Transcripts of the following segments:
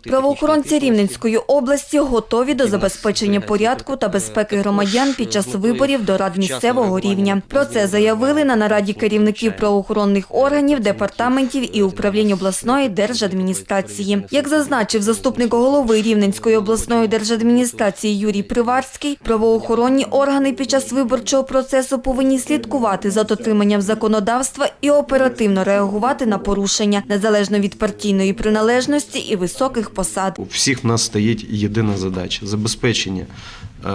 Правоохоронці Рівненської області готові до забезпечення порядку та безпеки громадян під час виборів до рад місцевого рівня. Про це заявили на нараді керівників правоохоронних органів, департаментів і управлінь обласної держадміністрації. Як зазначив заступник голови Рівненської обласної держадміністрації Юрій Приварський, правоохоронні органи під час виборчого процесу повинні слідкувати за дотриманням законодавства і оперативно реагувати на порушення незалежно від партійної приналежності і високих посад. У всіх в нас стоїть єдина задача забезпечення е,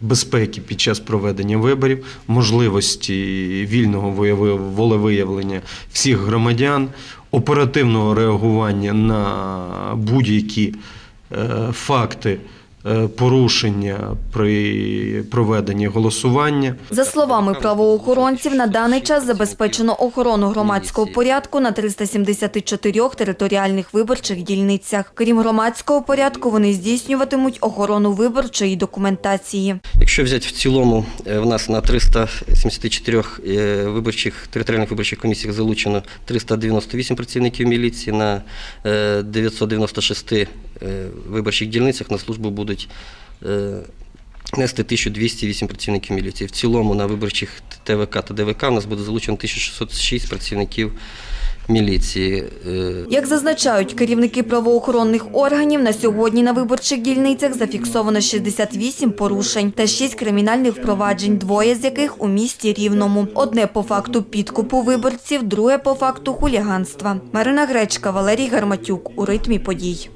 безпеки під час проведення виборів, можливості вільного волевиявлення всіх громадян, оперативного реагування на будь-які е, факти. Е, Порушення при проведенні голосування За словами правоохоронців, на даний час забезпечено охорону громадського порядку на 374 територіальних виборчих дільницях. Крім громадського порядку, вони здійснюватимуть охорону виборчої документації. Якщо взяти в цілому, е, в нас на 374 е, виборчих територіальних виборчих комісіях залучено 398 працівників міліції, на е, 996 е, виборчих дільницях на службу будуть е, нести 1208 працівників міліції. В цілому на виборчих ТВК та ДВК у нас буде залучено 1606 працівників міліції. Е, Як зазначають керівники правоохоронних органів, на сьогодні на виборчих дільницях зафіксовано 68 порушень та 6 кримінальних впроваджень, двоє з яких у місті Рівному. Одне по факту підкупу виборців, друге по факту хуліганства. Марина Гречка, Валерій Гарматюк у ритмі подій.